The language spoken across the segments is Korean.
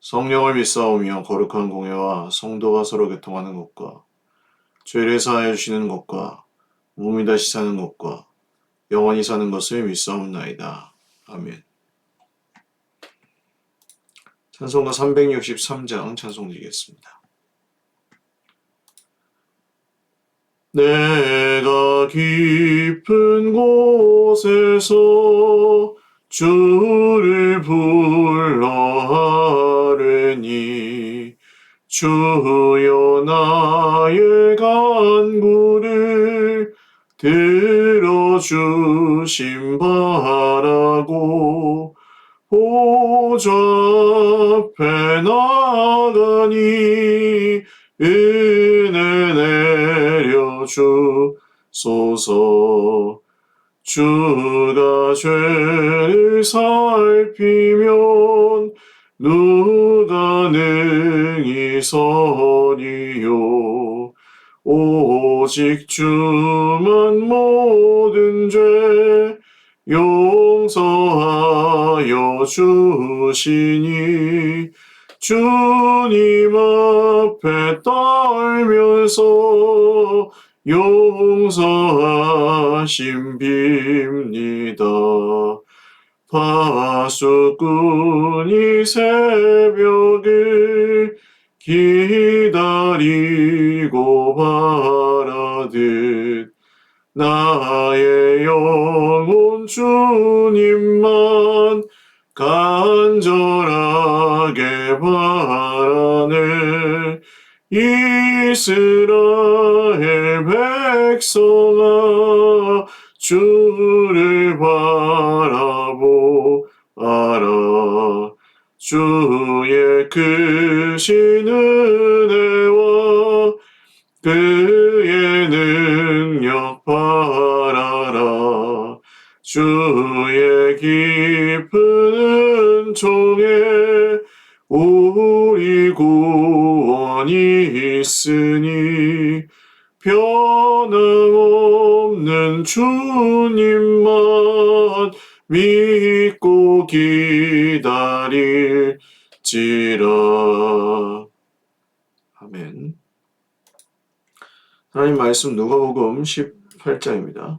성령을 믿사오며 거룩한 공예와 성도가 서로 교통하는 것과 죄를 사하여 주시는 것과 몸이 다시 사는 것과 영원히 사는 것을 믿사옵나이다. 아멘. 찬송가 363장 찬송 드리겠습니다. 내가 깊은 곳에서 주를 불러 하려니 주여 나의 간구를 들어주심 바라고 보좌 앞에 나가니 은혜 내려주소서 주가 죄를 살피면 누가 능히 서리요? 오직 주만 모든 죄 용서하여 주시니 주님 앞에 떨면서 용서하심 빕니다. 파수꾼이 새벽을 기다리고 바라듯 나의 영혼 주님만 간절하게 바라네 이스라엘 백성아 주를 바라보아라 주의 크신 은혜와 그의 능력 바라라. 주의 깊은 은총에 우리 구원이 있으니 주님만 믿고 기다릴지라. 아멘. 하나님 말씀 누가복음 18장입니다.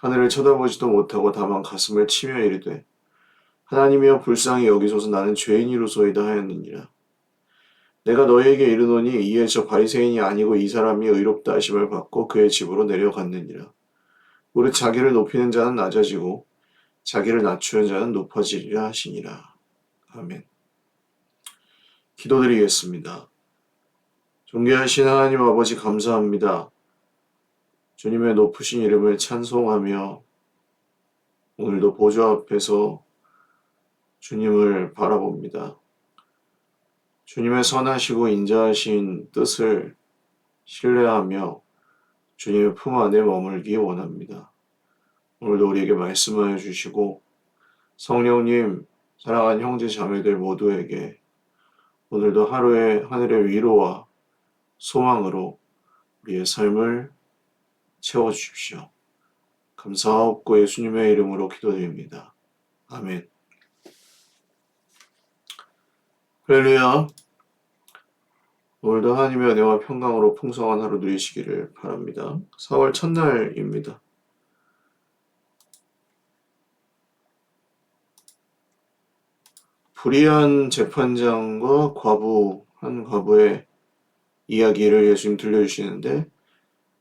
하늘을 쳐다보지도 못하고 다만 가슴을 치며 이르되 하나님이여 불쌍히 여기소서 나는 죄인이로소이다 하였느니라. 내가 너희에게 이르노니 이에 저 바리새인이 아니고 이 사람이 의롭다 하심을 받고 그의 집으로 내려갔느니라. 무릇 자기를 높이는 자는 낮아지고 자기를 낮추는 자는 높아지리라 하시니라. 아멘. 기도드리겠습니다. 존귀하신 하나님 아버지 감사합니다. 주님의 높으신 이름을 찬송하며 오늘도 보좌 앞에서 주님을 바라봅니다. 주님의 선하시고 인자하신 뜻을 신뢰하며 주님의 품 안에 머물기 원합니다. 오늘도 우리에게 말씀하여 주시고 성령님 사랑하는 형제 자매들 모두에게 오늘도 하루의 하늘의 위로와 소망으로 우리의 삶을 채워 주십시오. 감사하옵고 예수님의 이름으로 기도드립니다. 아멘. 할렐루야. 오늘도 하나님의 은혜와 평강으로 풍성한 하루 누리시기를 바랍니다. 4월 첫날입니다. 불의한 재판장과 과부, 한 과부의 이야기를 예수님 들려주시는데,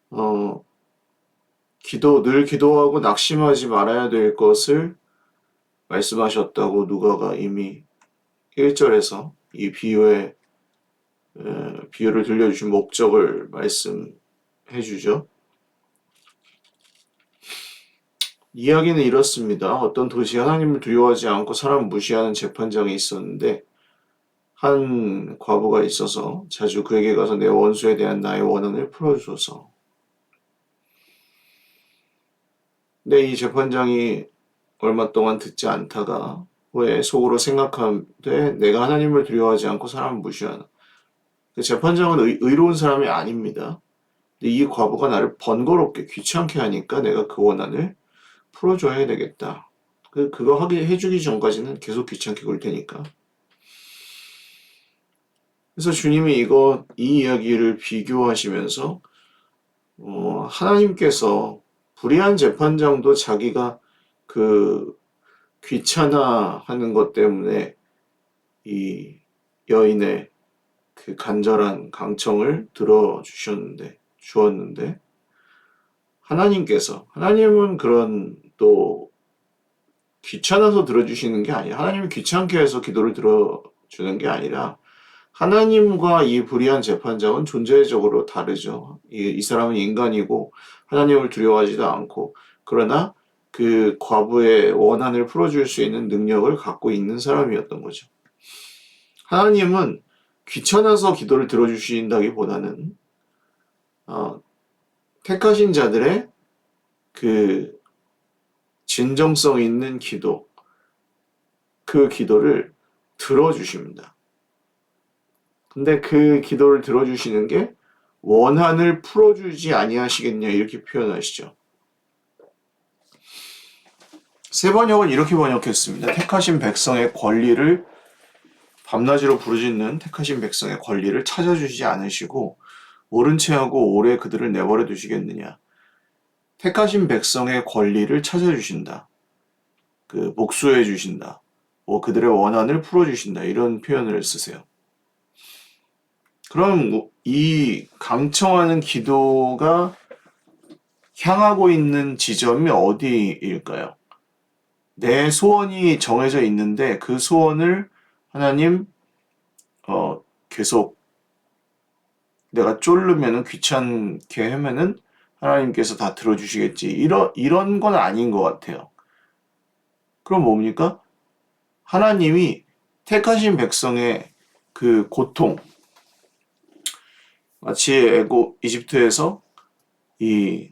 어, 기도, 늘 기도하고 낙심하지 말아야 될 것을 말씀하셨다고 누가가 이미 1절에서 이 비유의 에, 비유를 들려주신 목적을 말씀해 주죠. 이야기는 이렇습니다. 어떤 도시에 하나님을 두려워하지 않고 사람 무시하는 재판장이 있었는데 한 과부가 있어서 자주 그에게 가서 내 원수에 대한 나의 원한을 풀어주소서. 근데 이 재판장이 얼마 동안 듣지 않다가 후에 속으로 생각하되 내가 하나님을 두려워하지 않고 사람을 무시하나. 그 재판장은 의, 의로운 사람이 아닙니다. 근데 이 과부가 나를 번거롭게 귀찮게 하니까 내가 그 원한을 풀어줘야 되겠다. 그, 그거 하기, 해주기 전까지는 계속 귀찮게 굴 테니까. 그래서 주님이 이거, 이 이야기를 비교하시면서, 어, 하나님께서 불의한 재판장도 자기가 그 귀찮아 하는 것 때문에 이 여인의 그 간절한 강청을 들어주셨는데, 주었는데, 하나님께서, 하나님은 그런 또 귀찮아서 들어주시는 게 아니라, 하나님이 귀찮게 해서 기도를 들어주는 게 아니라, 하나님과 이 불의한 재판장은 존재적으로 다르죠. 이, 이 사람은 인간이고, 하나님을 두려워하지도 않고, 그러나 그 과부의 원한을 풀어줄 수 있는 능력을 갖고 있는 사람이었던 거죠. 하나님은 귀찮아서 기도를 들어주신다기보다는 어, 택하신 자들의 그 진정성 있는 기도, 그 기도를 들어주십니다. 근데 그 기도를 들어주시는 게 원한을 풀어주지 아니하시겠냐 이렇게 표현하시죠. 세 번역은 이렇게 번역했습니다. 택하신 백성의 권리를 밤낮으로 부르짖는 택하신 백성의 권리를 찾아주지 않으시고 옳은 채하고 오래 그들을 내버려 두시겠느냐. 택하신 백성의 권리를 찾아주신다. 그 복수해 주신다. 뭐 그들의 원한을 풀어주신다. 이런 표현을 쓰세요. 그럼 이 강청하는 기도가 향하고 있는 지점이 어디일까요? 내 소원이 정해져 있는데 그 소원을 하나님 어 계속 내가 쫄르면은 귀찮게 하면은 하나님께서 다 들어주시겠지. 이런 이런 건 아닌 것 같아요. 그럼 뭡니까? 하나님이 택하신 백성의 그 고통, 마치 에고 이집트에서 이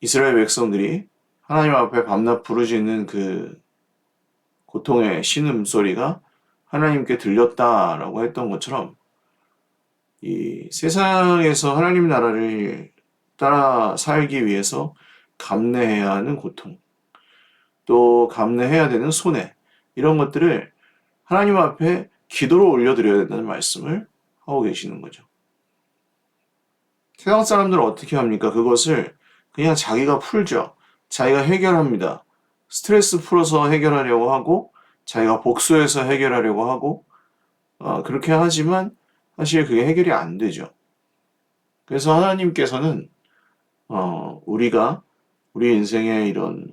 이스라엘 백성들이 하나님 앞에 밤낮 부르짖는 그 고통의 신음 소리가 하나님께 들렸다라고 했던 것처럼 이 세상에서 하나님 나라를 따라 살기 위해서 감내해야 하는 고통, 또 감내해야 되는 손해, 이런 것들을 하나님 앞에 기도로 올려드려야 된다는 말씀을 하고 계시는 거죠. 세상 사람들은 어떻게 합니까? 그것을 그냥 자기가 풀죠. 자기가 해결합니다. 스트레스 풀어서 해결하려고 하고, 자기가 복수해서 해결하려고 하고, 어, 그렇게 하지만 사실 그게 해결이 안 되죠. 그래서 하나님께서는 어, 우리가 우리 인생의 이런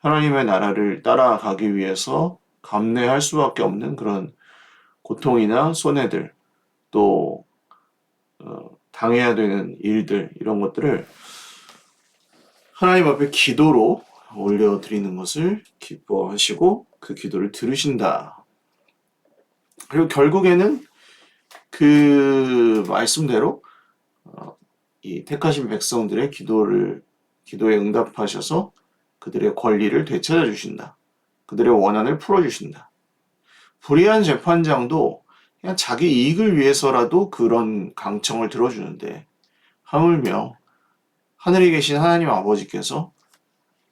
하나님의 나라를 따라가기 위해서 감내할 수밖에 없는 그런 고통이나 손해들, 또 어, 당해야 되는 일들 이런 것들을 하나님 앞에 기도로 올려드리는 것을 기뻐하시고 그 기도를 들으신다. 그리고 결국에는 그 말씀대로 어, 이 택하신 백성들의 기도를 기도에 응답하셔서 그들의 권리를 되찾아 주신다. 그들의 원한을 풀어 주신다. 불의한 재판장도 그냥 자기 이익을 위해서라도 그런 강청을 들어주는데 하물며 하늘에 계신 하나님 아버지께서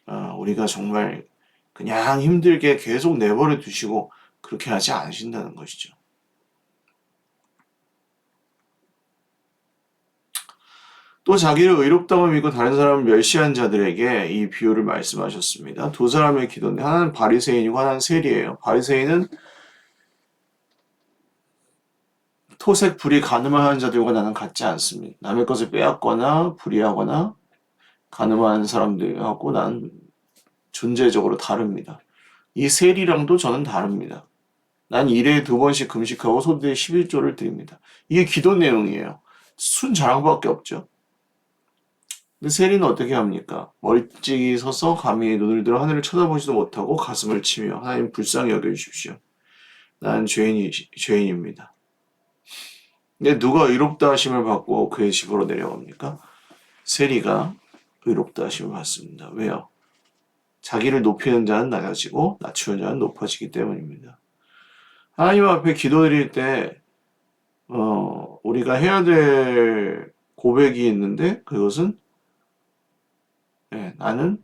어, 우리가 정말 그냥 힘들게 계속 내버려 두시고 그렇게 하지 않으신다는 것이죠. 또 자기를 의롭다고 믿고 다른 사람을 멸시한 자들에게 이 비유를 말씀하셨습니다. 두 사람의 기도인데 하나는 바리새인이고 하나는 세리예요. 바리새인은 토색 불이 가늠한 자들과 나는 같지 않습니다. 남의 것을 빼앗거나 불의하거나 가늠한 사람들하고 난 존재적으로 다릅니다. 이 세리랑도 저는 다릅니다. 난 일에 두 번씩 금식하고 소득의 11조를 드립니다. 이게 기도 내용이에요. 순 자랑밖에 없죠. 근데 세리는 어떻게 합니까? 멀찍이 서서 감히 눈을 들어 하늘을 쳐다보지도 못하고 가슴을 치며 하나님 불쌍히 여겨주십시오. 난 죄인이, 죄인입니다. 근데 누가 의롭다 하심을 받고 그의 집으로 내려갑니까? 세리가 의롭다 하심을 받습니다. 왜요? 자기를 높이는 자는 낮아지고 낮추는 자는 높아지기 때문입니다. 하나님 앞에 기도드릴 때 어, 우리가 해야 될 고백이 있는데 그것은 네, 나는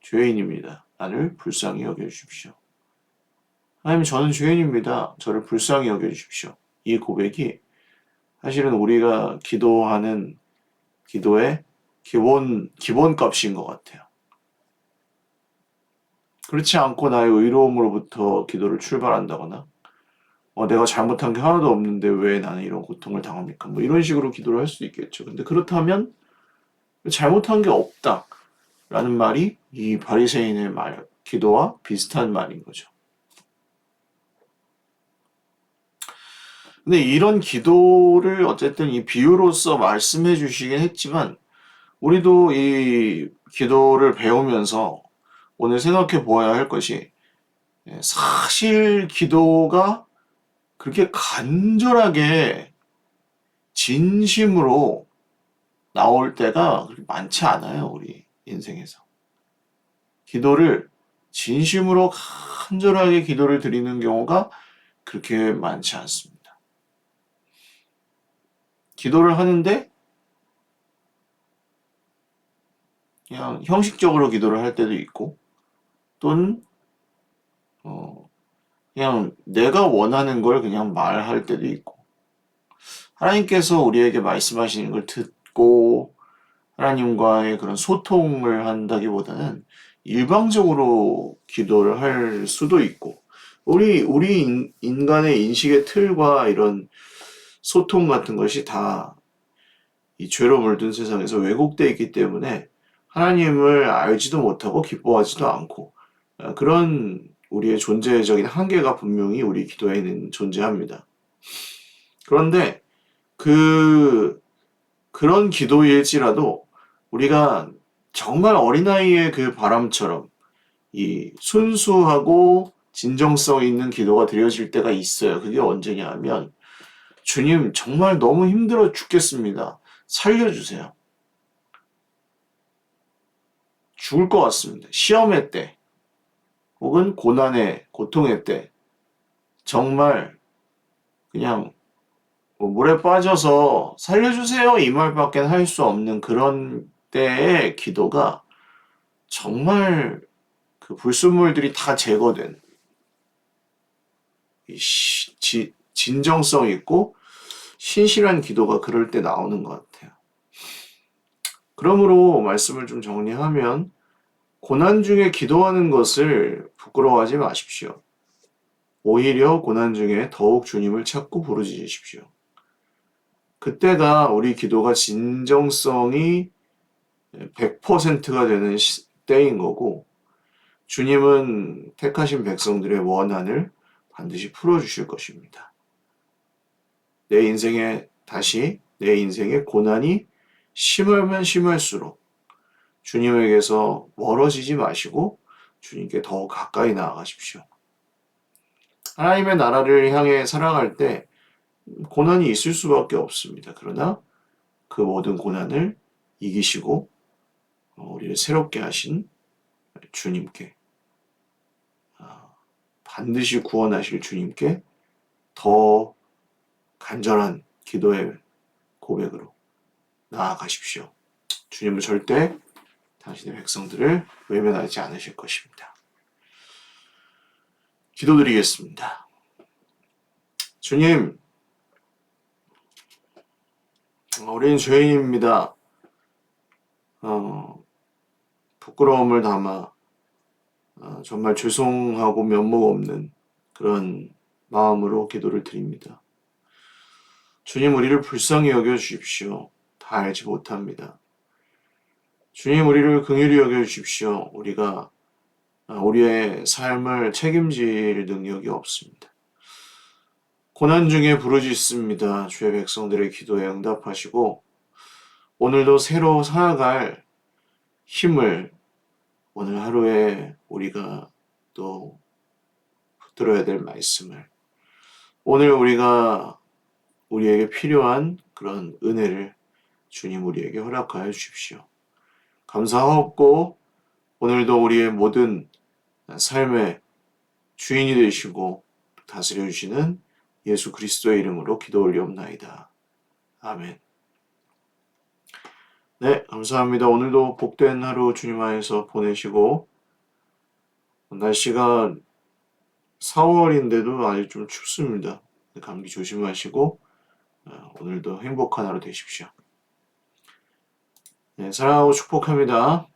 죄인입니다. 나를 불쌍히 여겨주십시오. 하나님 저는 죄인입니다. 저를 불쌍히 여겨주십시오. 이 고백이 사실은 우리가 기도하는 기도의 기본, 기본 값인 것 같아요. 그렇지 않고 나의 의로움으로부터 기도를 출발한다거나, 어, 내가 잘못한 게 하나도 없는데 왜 나는 이런 고통을 당합니까? 뭐 이런 식으로 기도를 할 수도 있겠죠. 근데 그렇다면 잘못한 게 없다. 라는 말이 이 바리새인의 말, 기도와 비슷한 말인 거죠. 근데 이런 기도를 어쨌든 이 비유로서 말씀해 주시긴 했지만 우리도 이 기도를 배우면서 오늘 생각해 보아야 할 것이 예, 사실 기도가 그렇게 간절하게 진심으로 나올 때가 그렇게 많지 않아요, 우리 인생에서. 기도를 진심으로 간절하게 기도를 드리는 경우가 그렇게 많지 않습니다. 기도를 하는데 그냥 형식적으로 기도를 할 때도 있고 또는 어 그냥 내가 원하는 걸 그냥 말할 때도 있고. 하나님께서 우리에게 말씀하시는 걸 듣고 하나님과의 그런 소통을 한다기보다는 일방적으로 기도를 할 수도 있고 우리 우리 인, 인간의 인식의 틀과 이런 소통 같은 것이 다 이 죄로 물든 세상에서 왜곡되어 있기 때문에 하나님을 알지도 못하고 기뻐하지도 않고 어, 그런 우리의 존재적인 한계가 분명히 우리 기도에는 존재합니다. 그런데 그 그런 기도일지라도 우리가 정말 어린아이의 그 바람처럼 이 순수하고 진정성 있는 기도가 드려질 때가 있어요. 그게 언제냐 하면 주님 정말 너무 힘들어 죽겠습니다. 살려주세요. 죽을 것 같습니다. 시험의 때, 혹은 고난의, 고통의 때, 정말 그냥 뭐 물에 빠져서 살려주세요 이 말밖에 할 수 없는 그런 때의 기도가 정말 그 불순물들이 다 제거된 시, 지, 진정성 있고 신실한 기도가 그럴 때 나오는 것 같아요. 그러므로 말씀을 좀 정리하면 고난 중에 기도하는 것을 부끄러워하지 마십시오. 오히려 고난 중에 더욱 주님을 찾고 부르짖으십시오. 그때가 우리 기도가 진정성이 100%가 되는 시- 때인 거고 주님은 택하신 백성들의 원한을 반드시 풀어주실 것입니다. 내 인생에 다시 내 인생의 고난이 심하면 심할수록 주님에게서 멀어지지 마시고 주님께 더 가까이 나아가십시오. 하나님의 나라를 향해 살아갈 때 고난이 있을 수밖에 없습니다. 그러나 그 모든 고난을 이기시고 어, 우리를 새롭게 하신 주님께 아, 반드시 구원하실 주님께 더 간절한 기도의 고백으로 나아가십시오. 주님은 절대 당신의 백성들을 외면하지 않으실 것입니다. 기도드리겠습니다. 주님, 어, 우리는 죄인입니다. 어, 부끄러움을 담아 어, 정말 죄송하고 면목 없는 그런 마음으로 기도를 드립니다. 주님, 우리를 불쌍히 여겨 주십시오. 다 알지 못합니다. 주님, 우리를 긍휼히 여겨 주십시오. 우리가 아, 우리의 삶을 책임질 능력이 없습니다. 고난 중에 부르짖습니다. 주의 백성들의 기도에 응답하시고 오늘도 새로 살아갈 힘을 오늘 하루에 우리가 또 붙들어야 될 말씀을 오늘 우리가 우리에게 필요한 그런 은혜를 주님 우리에게 허락하여 주십시오. 감사하옵고 오늘도 우리의 모든 삶의 주인이 되시고 다스려 주시는 예수 그리스도의 이름으로 기도 올리옵나이다. 아멘. 네, 감사합니다. 오늘도 복된 하루 주님 안에서 보내시고 날씨가 4월인데도 아직 좀 춥습니다. 감기 조심하시고 어, 오늘도 행복한 하루 되십시오. 네, 사랑하고 축복합니다.